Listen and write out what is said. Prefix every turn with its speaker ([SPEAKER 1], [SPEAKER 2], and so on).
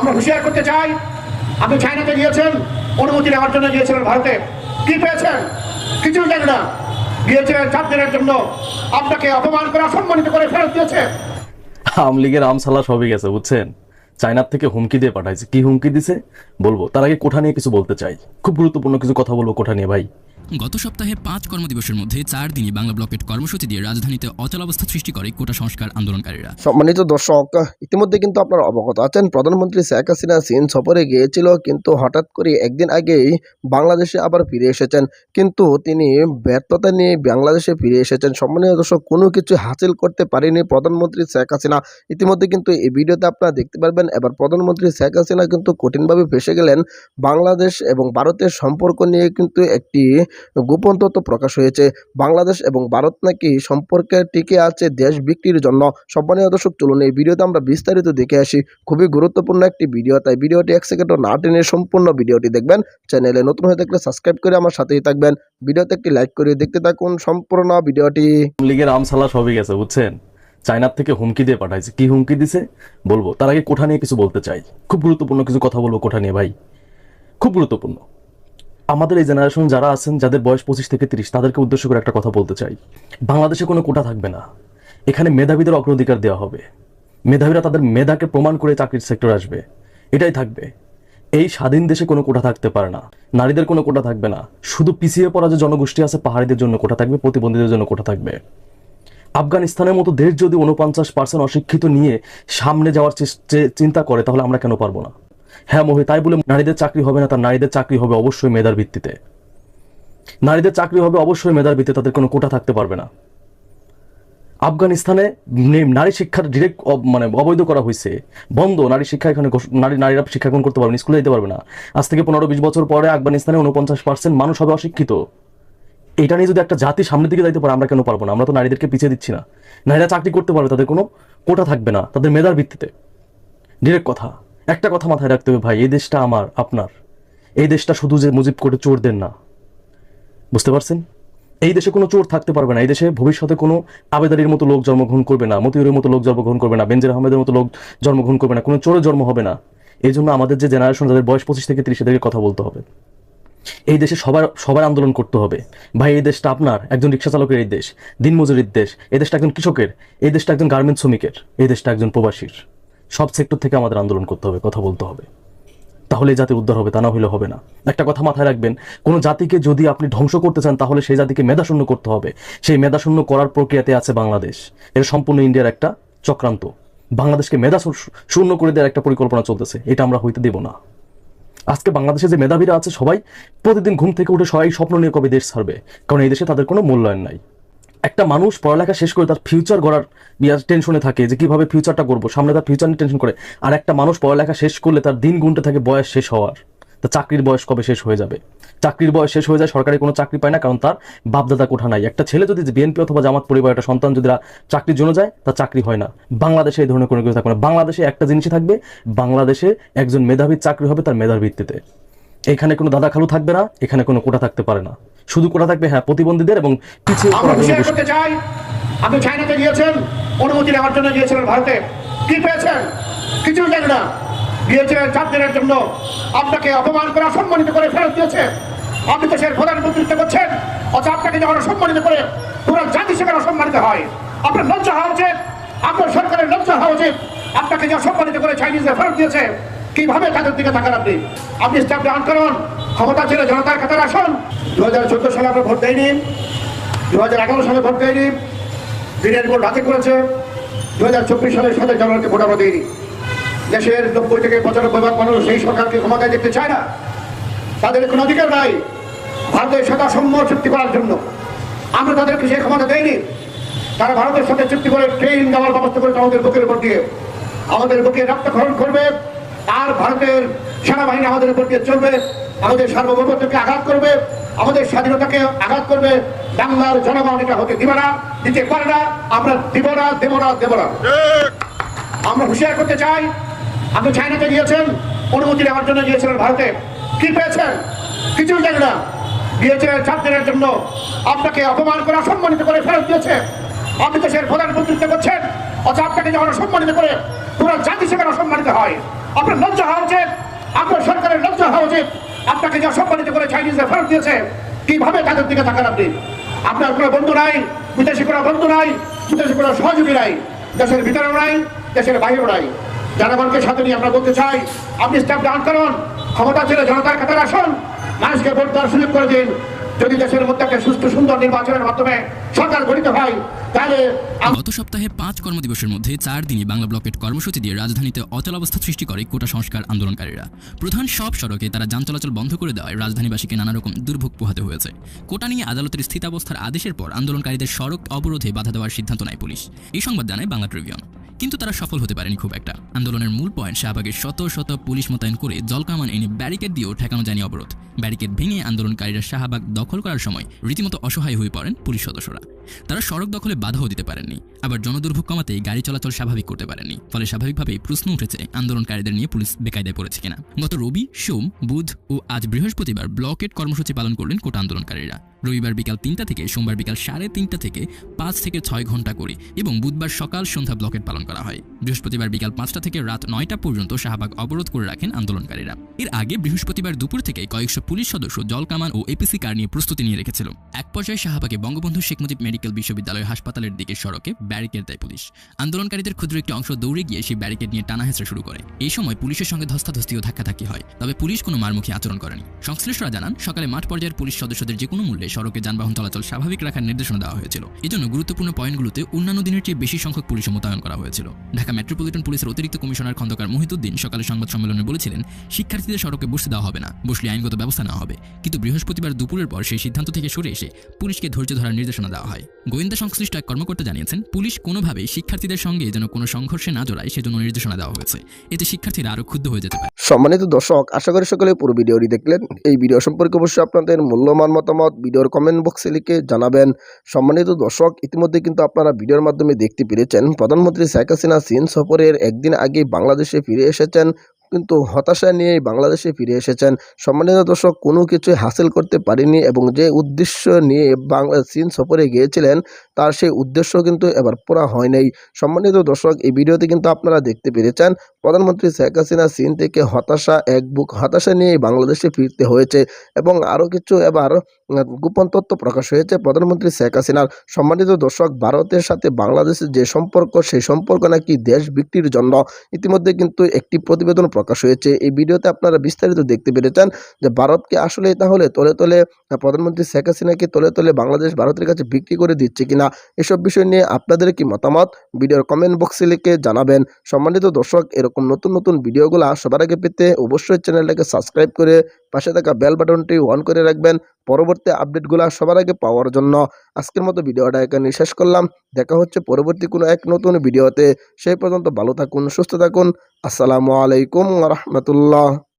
[SPEAKER 1] আমরা হুঁশিয়ার করতে চাই। আপনি চায়নাতে গিয়েছেন, অনুমতি নেওয়ার জন্য গিয়েছিলেন ভারতে। কি পেয়েছেন? কিছু জানি না। গিয়েছিলেন চার দিনের জন্য। আপনাকে অপমান করে, অসম্মানিত করে ফেরত দিয়েছে।
[SPEAKER 2] আওয়ামী লীগের আমসালা সবই গেছে, বুঝছেন? চায়নার থেকে হুমকি দিয়ে পাঠাইছে। কি হুমকি দিছে? বলব, তার আগে কোঠা নিয়ে কিছু বলতে চাই। খুব গুরুত্বপূর্ণ কিছু কথা বলব কোঠা নিয়ে, ভাই।
[SPEAKER 3] গত সপ্তাহে পাঁচ কর্মদিবসের মধ্যে চার দিনই বাংলা ব্লকেট কর্মসূচি দিয়ে রাজধানীতে অচলাবস্থা সৃষ্টি করে কোটা সংস্কার আন্দোলনকারীরা।
[SPEAKER 4] সম্মানিত দর্শক, ইতিমধ্যে কিন্তু আপনারা অবগত আছেন, প্রধানমন্ত্রী শেখ হাসিনা চীন সফরে গিয়েছিল, কিন্তু হঠাৎ করে একদিন আগেই বাংলাদেশে আবার ফিরে এসেছেন। কিন্তু তিনি ব্যর্থতা নিয়ে বাংলাদেশে ফিরে এসেছেন। সম্মানিত দর্শক, কোনো কিছু হাসিল করতে পারেনি প্রধানমন্ত্রী শেখ হাসিনা। ইতিমধ্যে কিন্তু এই ভিডিওতে আপনারা দেখতে পারবেন, এবার প্রধানমন্ত্রী শেখ হাসিনা কিন্তু কঠিনভাবে ফেসে গেলেন। বাংলাদেশ এবং ভারতের সম্পর্ক নিয়ে কিন্তু একটি গোপন তথ্য প্রকাশ হয়েছে। বাংলাদেশ এবং ভারত নাকি সম্পর্কে টিকে আছে দেশ বিক্রির জন্য। সম্মানীয় দর্শক, চলুন এই ভিডিওতে আমরা বিস্তারিত দেখে আসি। খুবই গুরুত্বপূর্ণ একটি ভিডিও, তাই ভিডিওটি এক সেকেন্ডও না টেনে সম্পূর্ণ ভিডিওটি দেখবেন। চ্যানেলে নতুন হয়ে থাকলে সাবস্ক্রাইব করে আমার সাথেই থাকবেন। ভিডিওতে একটি লাইক করে দেখতে থাকুন সম্পূর্ণ ভিডিওটি।
[SPEAKER 2] লীগের আমসালা সবই গেছে, বুঝছেন? চায়নার থেকে হুমকি দিয়ে পাঠাইছে। কি হুমকি দিছে? বলব, তার আগে কোঠা নিয়ে কিছু বলতে চাই। খুব গুরুত্বপূর্ণ কিছু কথা বলব কোঠা নিয়ে, ভাই। খুব গুরুত্বপূর্ণ। আমাদের এই জেনারেশন যারা আছেন, যাদের বয়স পঁচিশ থেকে তিরিশ, তাদেরকে উদ্দেশ্য করে একটা কথা বলতে চাই। বাংলাদেশে কোনো কোটা থাকবে না। এখানে মেধাবীদের অগ্রাধিকার দেওয়া হবে। মেধাবীরা তাদের মেধাকে প্রমাণ করে চাকরির সেক্টর আসবে। এটাই থাকবে। এই স্বাধীন দেশে কোনো কোটা থাকতে পারে না। নারীদের কোনো কোটা থাকবে না। শুধু পিছিয়ে পড়া যে জনগোষ্ঠী আছে, পাহাড়িদের জন্য কোটা থাকবে, প্রতিবন্ধীদের জন্য কোটা থাকবে। আফগানিস্তানের মতো দেশ যদি উনপঞ্চাশ পার্সেন্ট অশিক্ষিত নিয়ে সামনে যাওয়ার চিন্তা করে, তাহলে আমরা কেন পারব না? হ্যাঁ মহি, তাই বলে নারীদের চাকরি হবে না, তার নারীদের চাকরি হবে অবশ্যই মেধার ভিত্তিতে। নারীদের চাকরি হবে অবশ্যই মেধার ভিত্তিতে, তাদের কোনো কোটা থাকতে পারবে না। আফগানিস্তানে নারী শিক্ষার ডিরেক্ট মানে অবৈধ করা হয়েছে বন্ধ, নারী শিক্ষা এখানে নারী নারীরা শিক্ষা গ্রহণ করতে পারবে স্কুলে যেতে পারবে না। আজ থেকে পনেরো বিশ বছর পরে আফগানিস্তানে উনপঞ্চাশ পার্সেন্ট মানুষ হবে অশিক্ষিত। এটা নিয়ে যদি একটা জাতি সামনের দিকে যাইতে পারে, আমরা কেন পারব না? আমরা তো নারীদেরকে পিছিয়ে দিচ্ছি না। নারীরা চাকরি করতে পারবে, তাদের কোনো কোটা থাকবে না, তাদের মেধার ভিত্তিতে। ডিরেক্ট কথা। একটা কথা মাথায় রাখতে হবে ভাই, এই দেশটা আমার, আপনার। এই দেশটা শুধু যে মুজিব করে চোরদের না। বুঝতে পারছেন? এই দেশে কোনো চোর থাকতে পারবে না। এই দেশে ভবিষ্যতে কোনো আবেদারির মতো লোক জন্মগ্রহণ করবে না, মতিউরের মতো লোক জন্মগ্রহণ করবে না বেঞ্জির আহমেদের মতো লোক জন্মগ্রহণ করবে না, কোনো চোরের জন্ম হবে না। এই জন্য আমাদের যে জেনারেশন যাদের বয়স পঁচিশ থেকে তিরিশ, এদেরকে কথা বলতে হবে। এই দেশে সবার সবার আন্দোলন করতে হবে। ভাই, এই দেশটা আপনার, একজন রিক্সা চালকের এই দেশ, দিনমজুরির দেশ, এই দেশটা একজন কৃষকের, এই দেশটা একজন গার্মেন্ট শ্রমিকের, এই দেশটা একজন প্রবাসীর। সব সেক্টর থেকে আমাদের আন্দোলন করতে হবে, কথা বলতে হবে। তাহলে জাতির উদ্ধার হবে, তা না হলে হবে না। একটা কথা মাথায় রাখবেন, কোন জাতিকে যদি আপনি ধ্বংস করতে চান, তাহলে সেই জাতিকে মেধাশূন্য করতে হবে। সেই মেধাশূন্য করার প্রক্রিয়াতে আছে বাংলাদেশ। এটা সম্পূর্ণ ইন্ডিয়ার একটা চক্রান্ত। বাংলাদেশকে মেধা শূন্য করে দেওয়ার একটা পরিকল্পনা চলতেছে। এটা আমরা হইতে দেব না। আজকে বাংলাদেশে যে মেধাবীরা আছে সবাই, প্রতিদিন ঘুম থেকে উঠে সবাই স্বপ্ন নিয়ে কবে দেশ ছাড়বে? কারণ এই দেশে তাদের কোনো মূল্যায়ন নাই। একটা মানুষ পড়ালেখা শেষ করে তার ফিউচার গড়ার টেনশনে থাকে যে কীভাবে ফিউচারটা করব সামনে তার ফিউচার নিয়ে টেনশন করে। আর একটা মানুষ পড়ালেখা শেষ করলে তার দিন গুনতে থাকে বয়স শেষ হওয়ার। তা চাকরির বয়স কবে শেষ হয়ে যাবে? চাকরির বয়স শেষ হয়ে যায়, সরকারি কোনো চাকরি পায় না, কারণ তার বাপদাদা কোঠা নাই। একটা ছেলে যদি বিএনপি অথবা জামাত পরিবার একটা সন্তান যদি চাকরির জন্য যায়, তার চাকরি হয় না। বাংলাদেশে এই ধরনের কোনো কিছু থাকবে না। বাংলাদেশে একটা জিনিসই থাকবে, বাংলাদেশে একজন মেধাবীর চাকরি হবে তার মেধার ভিত্তিতে। এখানে কোনো দাদা খালু থাকবে না, এখানে কোনো কোটা থাকতে পারে না। শুধু কোটা থাকবে হ্যাঁ প্রতিবন্ধীদের এবং পিছিয়ে
[SPEAKER 1] করতে চাই। আপনি চায়নাতে গিয়েছেন অনুমতি নেওয়ার জন্য গিয়েছিলেন ভারতে। কি পেয়েছেন? কিছু জানি না। গিয়েছিলেন চার দিনের জন্য। আপনাকে অপমান করে অসম্মানিত করে ফেরত দিয়েছে। আপনি সেই প্রধানমন্ত্রিত্ব করছেন। অথচ আপনাকে যখন অসম্মানিত করে পুরো জাতি সেখানে অসম্মানিত হয় আপনার লজ্জা হওয়া উচিত। আপনার সরকারের লজ্জা হওয়া উচিত। আপনাকে যে অসম্মানিত করে চাইনিজরা ফেরত দিয়েছে কীভাবে তাদের দিকে তাকান আপনি? আপনি স্টাফ ডাউন করুন ক্ষমতা ছিল জনতার কাতার আসুন। দু হাজার চোদ্দ সালে আমরা ভোট দেয়নি দু হাজার এগারো সালে ভোট দেয়নি দিনের ভোট রাতে করেছে। দু হাজার চব্বিশ সালের সাথে জনগণকে ভোট আমরা দেয়নি দেশের নব্বই থেকে পঁচানব্বই ভাগ মানুষ সেই সরকারকে ক্ষমতায় দেখতে চায় না। তাদের কোনো অধিকার নাই ভারতের সাথে অসম্য চুক্তি করার জন্য। আমরা তাদেরকে সেই ক্ষমতা দেয়নি তারা ভারতের সাথে চুক্তি করে ট্রেন দেওয়ার ব্যবস্থা করেছে আমাদের বুকের উপর দিয়ে। আমাদের বুকে রক্তক্ষরণ করবে। আর ভারতের সেনাবাহিনী আমাদের উপর দিয়ে চলবে। আমাদের সার্বভৌমত্বকে আঘাত করবে, আমাদের স্বাধীনতাকে আঘাত করবে, বাংলার জনগণ এটা হতে দিবে না, দিতে পারে না, আমরা দিব না, দেব না দেব না। আমরা হুঁশিয়ার করতে চাই, আপনি চায়নাতে গিয়েছেন, অনুমতি নেওয়ার জন্য গিয়েছিলেন ভারতে। কি পেয়েছেন? কিছু জানি না। গিয়েছিলেন দিনের জন্য। আপনাকে অপমান করে, সম্মানিত করে ফেরত দিয়েছে। আপনি দেশের প্রধানমন্ত্রিত্ব করছেন। অথচ আপনাকে যখন সম্মানিত করে পুরো জাতি সেখানে সম্মানিত হয়। আপনার লজ্জা হওয়া উচিত। আপনার সরকারের লজ্জা হওয়া উচিত। আপনাকে যা সম্মানিত করে চাইনিজরা ফেরত দিয়েছে, কীভাবে তাদের দিকে তাকান আপনি? আপনার কোনো বন্ধু নাই, বিদেশি কোনো বন্ধু নাই, বিদেশি কোনো সহযোগী নাই, দেশের ভিতরেও নাই, দেশের বাইরেও নাই। জনগণকে সাথে নিয়ে আমরা বলতে চাই, আপনি স্ট্যাম্প ডাউন করুন ক্ষমতা ছেড়ে জনতার কাতারে আসুন, মানুষকে ভোট দেওয়ার সুযোগ করে দিন। যদি দেশের মধ্যে সুস্থ সুন্দর নির্বাচনের মাধ্যমে সরকার গঠিত হয়
[SPEAKER 3] গত সপ্তাহে পাঁচ কর্মদিবসের মধ্যে চার দিনই বাংলা ব্লকেট কর্মসূচি দিয়ে রাজধানীতে অচলাবস্থা সৃষ্টি করে কোটা সংস্কার আন্দোলনকারীরা। প্রধান সব সড়কে তারা যান চলাচল বন্ধ করে দেওয়ায় রাজধানীবাসীকে নানা রকম দুর্ভোগ পোহাতে হয়েছে। কোটা নিয়ে আদালতের স্থিতাবস্থার আদেশের পর আন্দোলনকারীদের সড়ক অবরোধে বাধা দেওয়ার সিদ্ধান্ত নেয় পুলিশ। এই সংবাদ জানায় বাংলা ট্রিবিউন। কিন্তু তারা সফল হতে পারেনি খুব একটা। আন্দোলনের মূল পয়েন্ট শাহবাগের শত শত পুলিশ মোতায়েন করে জলকামান এনে ব্যারিকেড দিয়েও ঠেকানো যায়নি অবরোধ। ব্যারিকেড ভেঙে আন্দোলনকারীরা শাহবাগ দখল করার সময় রীতিমতো অসহায় হয়ে পড়েন পুলিশ সদস্যরা। তারা সড়ক দখলে বাধাও দিতে পারেননি, আবার জনদুর্ভোগ কমাতে গাড়ি চলাচল স্বাভাবিক করতে পারেননি, ফলে স্বাভাবিকভাবেই প্রশ্ন উঠেছে আন্দোলনকারীদের নিয়ে পুলিশ বেকায়দায় পড়েছে কিনা। গত রবি, সোম, বুধ ও আজ বৃহস্পতিবার ব্লকেট কর্মসূচি পালন করলেন কোটা আন্দোলনকারীরা। রবিবার বিকাল তিনটা থেকে সোমবার বিকাল সাড়ে তিনটা থেকে পাঁচ থেকে ছয় ঘণ্টা করে এবং বুধবার সকাল সন্ধ্যা ব্লকেট পালন করা হয়। বৃহস্পতিবার বিকাল পাঁচটা থেকে রাত নয়টা পর্যন্ত শাহবাগ অবরোধ করে রাখেন আন্দোলনকারীরা। এর আগে বৃহস্পতিবার দুপুর থেকে কয়েকশো পুলিশ সদস্য জলকামান ও এপিসি কার নিয়ে প্রস্তুতি নিয়ে রেখেছিল। এক পর্যায়ে শাহবাগে বঙ্গবন্ধু শেখ মুজিব মেডিকেল বিশ্ববিদ্যালয় হাসপাতালের দিকে সড়কে ব্যারিকেড দেয় পুলিশ। আন্দোলনকারীদের ক্ষুদ্র একটি অংশ দৌড়ে গিয়ে সেই ব্যারিকেড নিয়ে টানা হেঁচড়া শুরু করে। এই সময় পুলিশের সঙ্গে ধস্তাধস্তি ও ধাক্কাধাক্কি হয়, তবে পুলিশ কোনো মারমুখী আচরণ করেনি। সংশ্লিষ্টরা জানান, সকালে মাঠ পর্যায়ের পুলিশ সদস্যদের যে কোনো মূল্যে সড়কে যানবাহন চলাচল স্বাভাবিক রাখার নির্দেশনা দেওয়া হয়েছিল। এজন্য গুরুত্বপূর্ণ পয়েন্টগুলোতে অন্যান্য দিনের চেয়ে বেশি সংখ্যক পুলিশ মোতায়েন করা হয়েছিল। ঢাকা মেট্রোপলিটন পুলিশের অতিরিক্ত কমিশনার খন্দকার মহিতুদ্দিন সকালে সংবাদ সম্মেলনে বলেছিলেন, শিক্ষার্থীদের সড়কে বসতে দেওয়া হবে না, বসলে আইনগত ব্যবস্থা নেওয়া হবে। কিন্তু বৃহস্পতিবার দুপুরের পর সেই সিদ্ধান্ত থেকে সরে এসে পুলিশকে ধৈর্য ধরার নির্দেশনা দেওয়া হয়। গোয়েন্দা সংশ্লিষ্ট এক কর্মকর্তা জানিয়েছেন, পুলিশ কোনোভাবেই শিক্ষার্থীদের সঙ্গে যেন কোনো সংঘর্ষে না জড়ায় সেজন্য নির্দেশনা দেওয়া হয়েছে। এতে শিক্ষার্থীরা আরও ক্ষুব্ধ হয়ে যেতে পারে।
[SPEAKER 4] সম্মানিত দর্শক, আশা করি সকলে পুরো ভিডিওটি দেখলেন। এই ভিডিও সম্পর্কে অবশ্যই আপনাদের মূল্যবান মতামত ভিডিওর কমেন্ট বক্সে লিখে জানাবেন। সম্মানিত দর্শক, ইতিমধ্যে কিন্তু আপনারা ভিডিওর মাধ্যমে দেখতে পেরেছেন, প্রধানমন্ত্রী শেখ হাসিনা চীন সফরের একদিন আগে বাংলাদেশে ফিরে এসেছেন। কিন্তু হতাশা নিয়ে বাংলাদেশে ফিরে এসেছেন। সম্মানিত দর্শক, কোনো কিছুই হাসিল করতে পারেনি এবং যে উদ্দেশ্য নিয়ে বাংলা চীন সফরে গিয়েছিলেন, তার সেই উদ্দেশ্য কিন্তু এবার পুরা হয় নাই সম্মানিত দর্শক, এই ভিডিওতে কিন্তু আপনারা দেখতে পেরেছেন। প্রধানমন্ত্রী শেখ হাসিনা চীন থেকে হতাশা, এক বুক হতাশা নিয়ে বাংলাদেশে ফিরতে হয়েছে এবং আরও কিছু এবার গোপন তথ্য প্রকাশ হয়েছে প্রধানমন্ত্রী শেখ হাসিনার। সম্মানিত দর্শক, ভারতের সাথে বাংলাদেশের যে সম্পর্ক, সেই সম্পর্ক নাকি দেশ বিক্রির জন্য ইতিমধ্যে কিন্তু একটি প্রতিবেদন প্রকাশ হয়েছে। এই ভিডিওতে আপনারা বিস্তারিত দেখতে পেরেছেন যে ভারতকে আসলে তাহলে তলে তলে প্রধানমন্ত্রী শেখ হাসিনাকে তলে তলে বাংলাদেশ ভারতের কাছে বিক্রি করে দিচ্ছে কিনা, এসব বিষয় নিয়ে আপনাদের কি মতামত? ভিডিওর কমেন্ট বক্সে লিখে জানাবেন। সম্মানিত দর্শক, এরকম নতুন নতুন ভিডিওগুলো সবার আগে পেতে অবশ্যই চ্যানেলটাকে সাবস্ক্রাইব করে পাশে থাকা বেল বাটনটি অন করে রাখবেন। পরবর্তী আপডেটগুলো সবার আগে পাওয়ার জন্য আজকের মতো ভিডিওটা এখানে শেষ করলাম। দেখা হচ্ছে পরবর্তী কোনো এক নতুন ভিডিওতে। সেই পর্যন্ত ভালো থাকুন, সুস্থ থাকুন। আসসালামু আলাইকুম রহমতুল্লাহ।